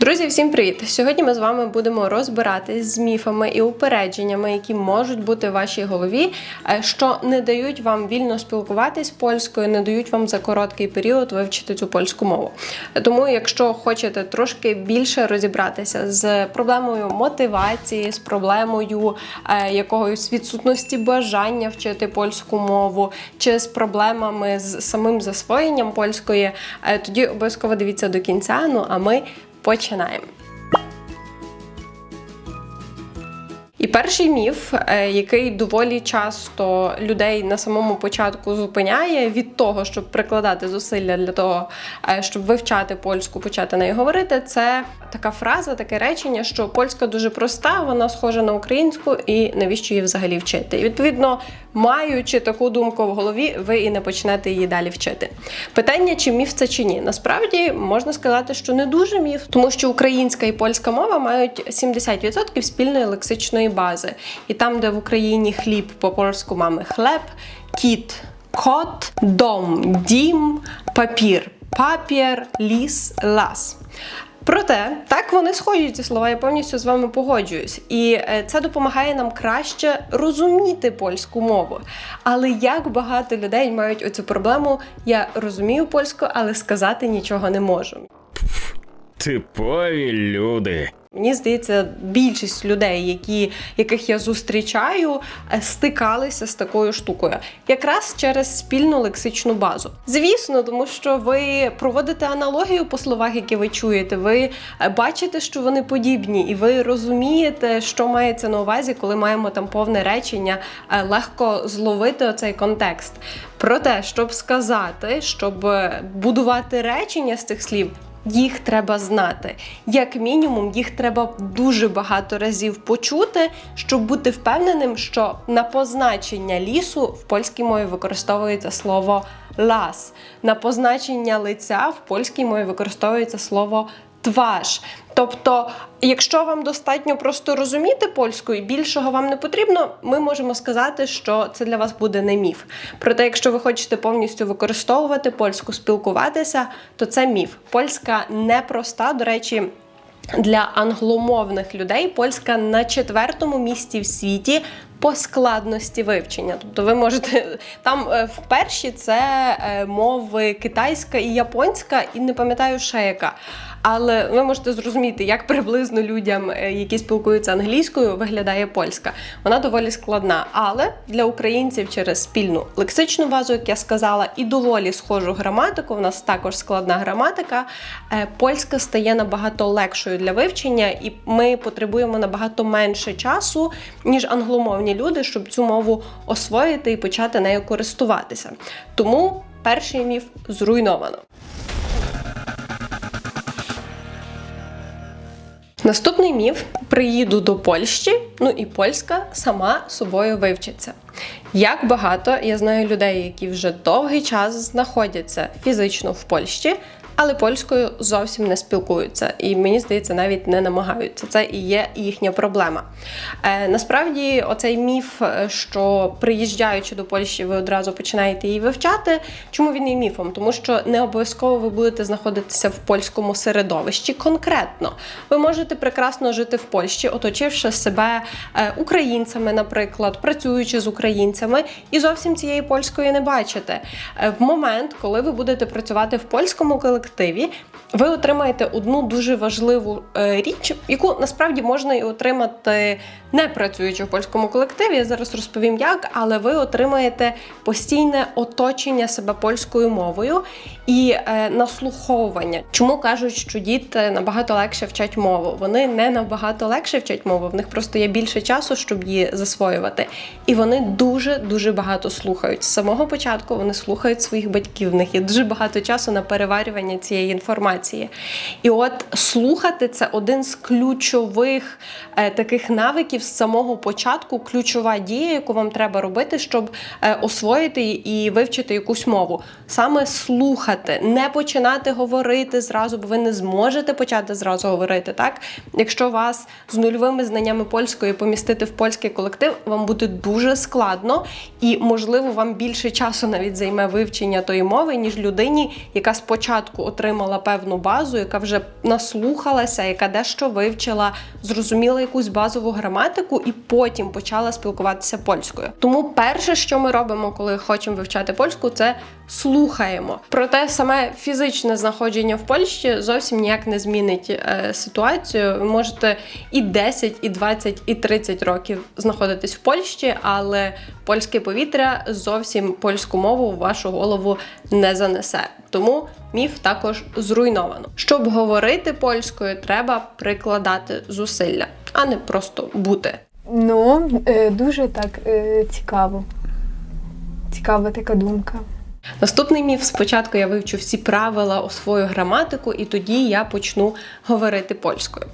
Друзі, всім привіт! Сьогодні ми з вами будемо розбиратись з міфами і упередженнями, які можуть бути в вашій голові, е, що не дають вам вільно спілкуватись польською, не дають вам за короткий період вивчити цю польську мову. Тому, якщо хочете трошки більше розібратися з проблемою мотивації, з проблемою е, якогось відсутності бажання вчити польську мову, чи з проблемами з самим засвоєнням польської, е, тоді обов'язково дивіться до кінця. Ну а ми починаємо. Перший міф, е, який доволі часто людей на самому початку зупиняє від того, щоб прикладати зусилля для того, е, щоб вивчати польську, почати нею говорити, це така фраза, таке речення, що польська дуже проста, вона схожа на українську, і навіщо її взагалі вчити? І відповідно, маючи таку думку в голові, ви і не почнете її далі вчити. Питання, чи міф це чи ні? Насправді можна сказати, що не дуже міф, тому що українська і польська мова мають 70% спільної лексичної бази. І там, де в Україні хліб по польську мами хлеб, кіт, кот, дом, дім, папір, папір, ліс, лас. Проте так вони схожі ці слова, я повністю з вами погоджуюсь, і е, це допомагає нам краще розуміти польську мову. Але як багато людей мають оцю проблему, я розумію польську, але сказати нічого не можу. Типові люди. Мені здається, більшість людей, які, яких я зустрічаю, е, стикалися з такою штукою, якраз через спільну лексичну базу. Звісно, тому що ви проводите аналогію по словах, які ви чуєте. Ви е, бачите, що вони подібні, і ви розумієте, що мається на увазі, коли маємо там повне речення, е, легко зловити оцей контекст. Проте, щоб сказати, щоб будувати речення з цих слів. Їх треба знати. Як мінімум, їх треба дуже багато разів почути, щоб бути впевненим, що на позначення лісу в польській мові використовується слово лас, на позначення лиця в польській мові використовується слово тваж. Тобто, якщо вам достатньо просто розуміти польську і більшого вам не потрібно, ми можемо сказати, що це для вас буде не міф. Проте, якщо ви хочете повністю використовувати польську, спілкуватися, то це міф. Польська непроста, до речі. Для англомовних людей польська на четвертому місці в світі по складності вивчення. Тобто ви можете там е, в перші це е, мови китайська і японська, і не пам'ятаю ще яка. Але ви можете зрозуміти, як приблизно людям, е, які спілкуються англійською, виглядає польська. Вона доволі складна. Але для українців через спільну лексичну базу, як я сказала, і доволі схожу граматику. У нас також складна граматика. е, Польська стає набагато легшою для вивчення, і ми потребуємо набагато менше часу, ніж англомовні люди, щоб цю мову освоїти і почати нею користуватися. Тому перший міф зруйновано. Наступний міф: приїду до Польщі, ну і польська сама собою вивчиться. Як багато я знаю людей, які вже довгий час знаходяться фізично в Польщі, але польською зовсім не спілкуються, і мені здається, навіть не намагаються. Це і є їхня проблема. Е, насправді, оцей міф, е, що приїжджаючи до Польщі, ви одразу починаєте її вивчати. Чому він є міфом? Тому що не обов'язково ви будете знаходитися в польському середовищі конкретно. Ви можете прекрасно жити в Польщі, оточивши себе е, українцями, наприклад, працюючи з українцями, і зовсім цієї польської не бачите. Е, В момент, коли ви будете працювати в польському колективі, ви отримаєте одну дуже важливу е, річ, яку насправді можна і отримати не працюючи в польському колективі. Я зараз розповім як, але ви отримаєте постійне оточення себе польською мовою і е, наслуховування. Чому кажуть, що діти набагато легше вчать мову? Вони не набагато легше вчать мову, в них просто є більше часу, щоб її засвоювати. І вони дуже дуже багато слухають. З самого початку вони слухають своїх батьків. В них є дуже багато часу на переварювання цієї інформації. І от слухати це один з ключових е, таких навиків з самого початку, ключова дія, яку вам треба робити, щоб е, освоїти і вивчити якусь мову. Саме слухати, не починати говорити зразу, бо ви не зможете почати зразу говорити. Так, якщо вас з нульовими знаннями польської помістити в польський колектив, вам буде дуже складно і, можливо, вам більше часу навіть займе вивчення тої мови, ніж людині, яка спочатку спочатку отримала певну базу, яка вже наслухалася, яка дещо вивчила, зрозуміла якусь базову граматику, і потім почала спілкуватися польською. Тому перше, що ми робимо, коли хочемо вивчати польську, це слухаємо. Проте саме фізичне знаходження в Польщі зовсім ніяк не змінить е, ситуацію. Ви можете і 10, і 20, і 30 років знаходитись в Польщі, але польське повітря зовсім польську мову в вашу голову не занесе. Тому міф також зруйновано. Щоб говорити польською, треба прикладати зусилля, а не просто бути. Ну, е, дуже так е, цікаво. Цікава така думка. Наступний міф спочатку я вивчу всі правила, освою граматику, і тоді я почну говорити польською.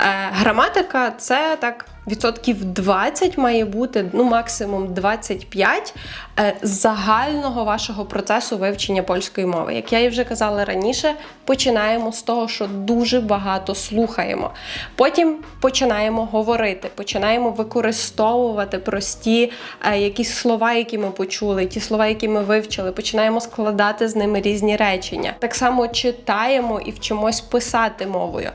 Е, граматика це так. Відсотків 20 має бути, ну максимум 25 е, загального вашого процесу вивчення польської мови. Як я і вже казала раніше, починаємо з того, що дуже багато слухаємо. Потім починаємо говорити, починаємо використовувати прості е, якісь слова, які ми почули, ті слова, які ми вивчили, починаємо складати з ними різні речення. Так само читаємо і вчимось писати мовою.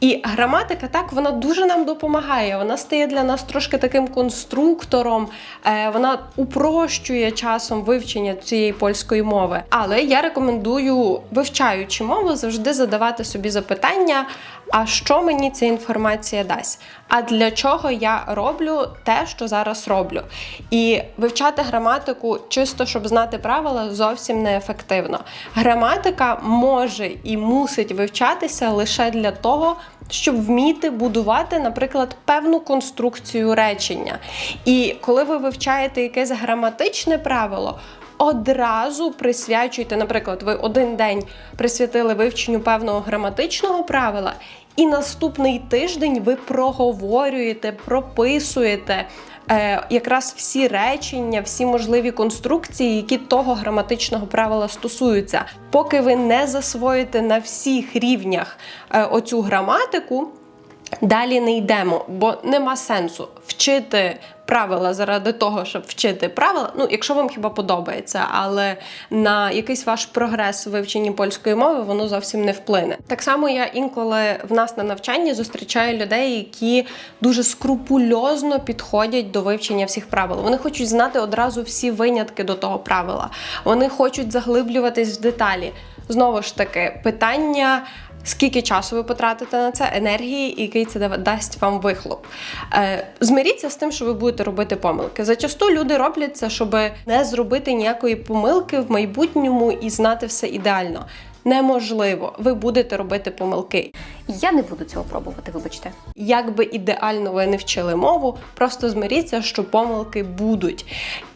І граматика так вона дуже нам допомагає. Вона стає для нас трошки таким конструктором, е, вона упрощує часом вивчення цієї польської мови. Але я рекомендую, вивчаючи мову, завжди задавати собі запитання. А що мені ця інформація дасть? А для чого я роблю те, що зараз роблю? І вивчати граматику чисто щоб знати правила, зовсім неефективно. Граматика може і мусить вивчатися лише для того, щоб вміти будувати, наприклад, певну конструкцію речення. І коли ви вивчаєте якесь граматичне правило, одразу присвячуйте, наприклад, ви один день присвятили вивченню певного граматичного правила, і наступний тиждень ви проговорюєте, прописуєте. Е, Якраз всі речення, всі можливі конструкції, які того граматичного правила стосуються, поки ви не засвоїте на всіх рівнях е, оцю граматику, Далі не йдемо, бо нема сенсу вчити правила заради того, щоб вчити правила. Ну, якщо вам хіба подобається, але на якийсь ваш прогрес в вивченні польської мови воно зовсім не вплине. Так само я інколи в нас на навчанні зустрічаю людей, які дуже скрупульозно підходять до вивчення всіх правил. Вони хочуть знати одразу всі винятки до того правила. Вони хочуть заглиблюватись в деталі. Знову ж таки, питання. Скільки часу ви потратите на це, енергії, і який це дасть вам вихлоп. Е, змиріться з тим, що ви будете робити помилки. Зачасту люди роблять це, щоб не зробити ніякої помилки в майбутньому і знати все ідеально. Неможливо, ви будете робити помилки. Я не буду цього пробувати, вибачте. Як би ідеально ви не вчили мову, просто змиріться, що помилки будуть.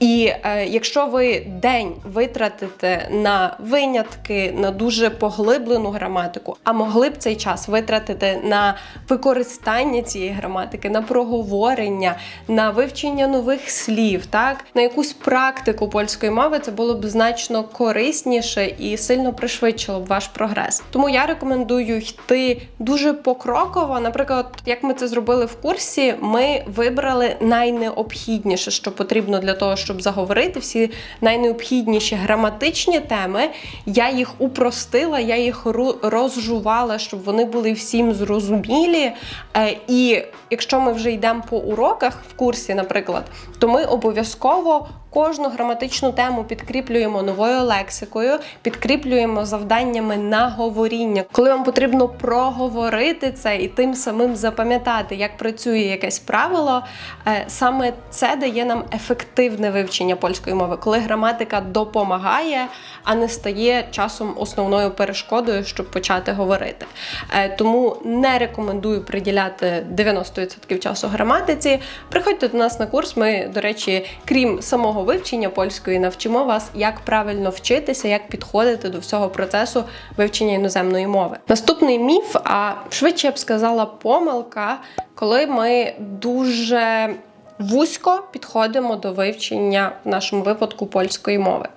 І е, якщо ви день витратите на винятки, на дуже поглиблену граматику, а могли б цей час витратити на використання цієї граматики, на проговорення, на вивчення нових слів, так на якусь практику польської мови, це було б значно корисніше і сильно пришвидшило б ваш прогрес. Тому я рекомендую йти дуже покроково. Наприклад, як ми це зробили в курсі, ми вибрали найнеобхідніше, що потрібно для того, щоб заговорити всі найнеобхідніші граматичні теми. Я їх упростила, я їх розжувала, щоб вони були всім зрозумілі. Е, І якщо ми вже йдемо по уроках в курсі, наприклад, то ми обов'язково кожну граматичну тему підкріплюємо новою лексикою, підкріплюємо завданнями на говоріння. Коли вам потрібно проговорити це і тим самим запам'ятати, як працює якесь правило, е, саме це дає нам ефективне вивчення польської мови, коли граматика допомагає, а не стає часом основною перешкодою, щоб почати говорити. Е, Тому не рекомендую приділяти 90% часу граматиці. Приходьте до нас на курс. Ми, до речі, крім самого вивчення польської, навчимо вас, як правильно вчитися, як підходити до всього процесу вивчення іноземної мови. Наступний міф, а швидше я б сказала, помилка, коли ми дуже вузько підходимо до вивчення в нашому випадку польської мови.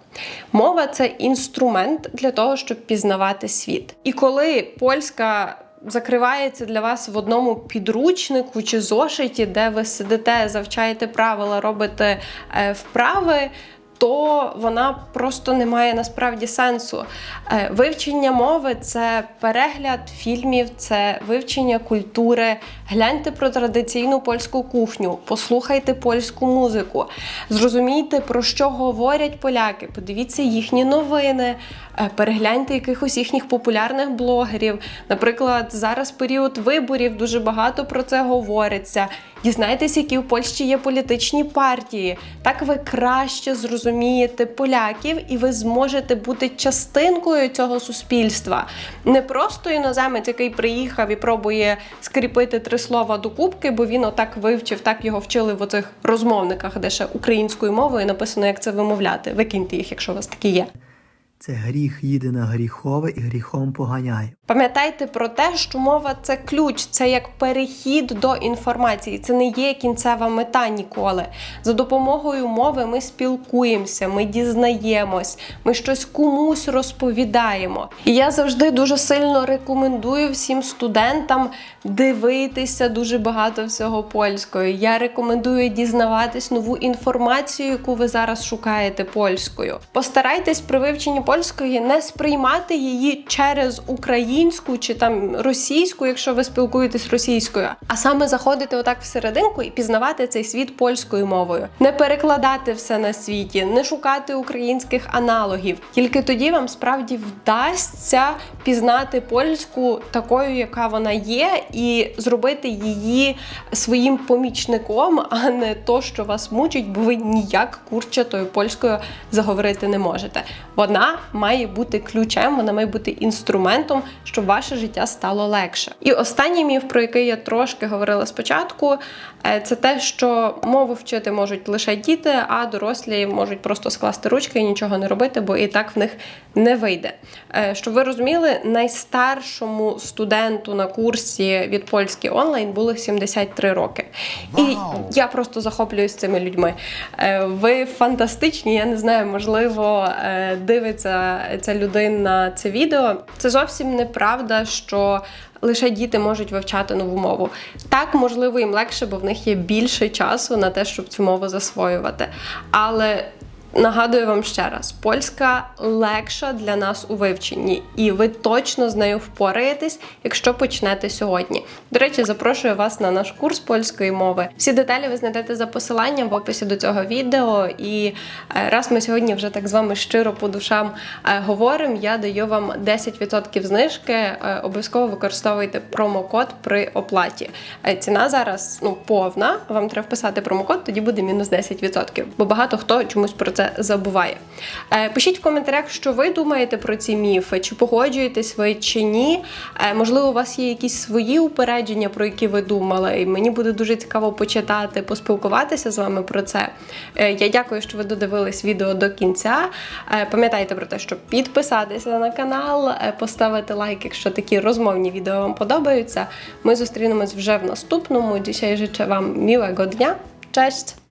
Мова це інструмент для того, щоб пізнавати світ. І коли польська закривається для вас в одному підручнику чи зошиті, де ви сидите, завчаєте правила, робите е, вправи. То вона просто не має насправді сенсу. Е, Вивчення мови це перегляд фільмів, це вивчення культури. Гляньте про традиційну польську кухню, послухайте польську музику, зрозумійте, про що говорять поляки, подивіться їхні новини, е, перегляньте якихось їхніх популярних блогерів. Наприклад, зараз період виборів дуже багато про це говориться. Дізнайтесь, які в Польщі є політичні партії. Так ви краще зрозумієте поляків, і ви зможете бути частинкою цього суспільства. Не просто іноземець, який приїхав і пробує скріпити три слова до кубки, бо він отак вивчив, так його вчили в оцих розмовниках, де ще українською мовою написано, як це вимовляти. Викиньте їх, якщо у вас такі є. Це гріх їде на гріхове і гріхом поганяє. Пам'ятайте про те, що мова це ключ, це як перехід до інформації. Це не є кінцева мета ніколи. За допомогою мови ми спілкуємося, ми дізнаємось, ми щось комусь розповідаємо. І я завжди дуже сильно рекомендую всім студентам дивитися дуже багато всього польською. Я рекомендую дізнаватись нову інформацію, яку ви зараз шукаєте польською. Постарайтесь при вивченні польської не сприймати її через українську чи там російську, якщо ви спілкуєтесь російською, а саме заходити отак всерединку і пізнавати цей світ польською мовою, не перекладати все на світі, не шукати українських аналогів. Тільки тоді вам справді вдасться пізнати польську такою, яка вона є, і зробити її своїм помічником, а не то, що вас мучить, бо ви ніяк курчатою польською заговорити не можете. Вона має бути ключем, вона має бути інструментом, щоб ваше життя стало легше. І останній міф, про який я трошки говорила спочатку, е, це те, що мову вчити можуть лише діти, а дорослі можуть просто скласти ручки і нічого не робити, бо і так в них не вийде. Е, Щоб ви розуміли, найстаршому студенту на курсі від польський онлайн було 73 роки. І я просто захоплююсь цими людьми. Е, Ви фантастичні. Я не знаю, можливо, дивиться ця людина це відео. Це зовсім неправда, що. Лише діти можуть вивчати нову мову. Так, можливо, їм легше, бо в них є більше часу на те, щоб цю мову засвоювати. Але Нагадую вам ще раз: польська легша для нас у вивченні, і ви точно з нею впораєтесь, якщо почнете сьогодні. До речі, запрошую вас на наш курс польської мови. Всі деталі ви знайдете за посиланням в описі до цього відео. І е, раз ми сьогодні вже так з вами щиро по душам е, говоримо, я даю вам 10% знижки. Е, Обов'язково використовуйте промокод при оплаті. Ціна зараз ну повна. Вам треба вписати промокод, тоді буде мінус 10%. Бо багато хто чомусь про це забуває. Е, Пишіть в коментарях, що ви думаєте про ці міфи, чи погоджуєтесь ви чи ні. Е, Можливо, у вас є якісь свої упередження, про які ви думали. І мені буде дуже цікаво почитати, поспілкуватися з вами про це. Е, Я дякую, що ви додивились відео до кінця. Пам'ятайте про те, щоб підписатися на канал, поставити лайк, якщо такі розмовні відео вам подобаються. Ми зустрінемось вже в наступному. Dzisiaj życzę Wam miłego dnia. Cześć!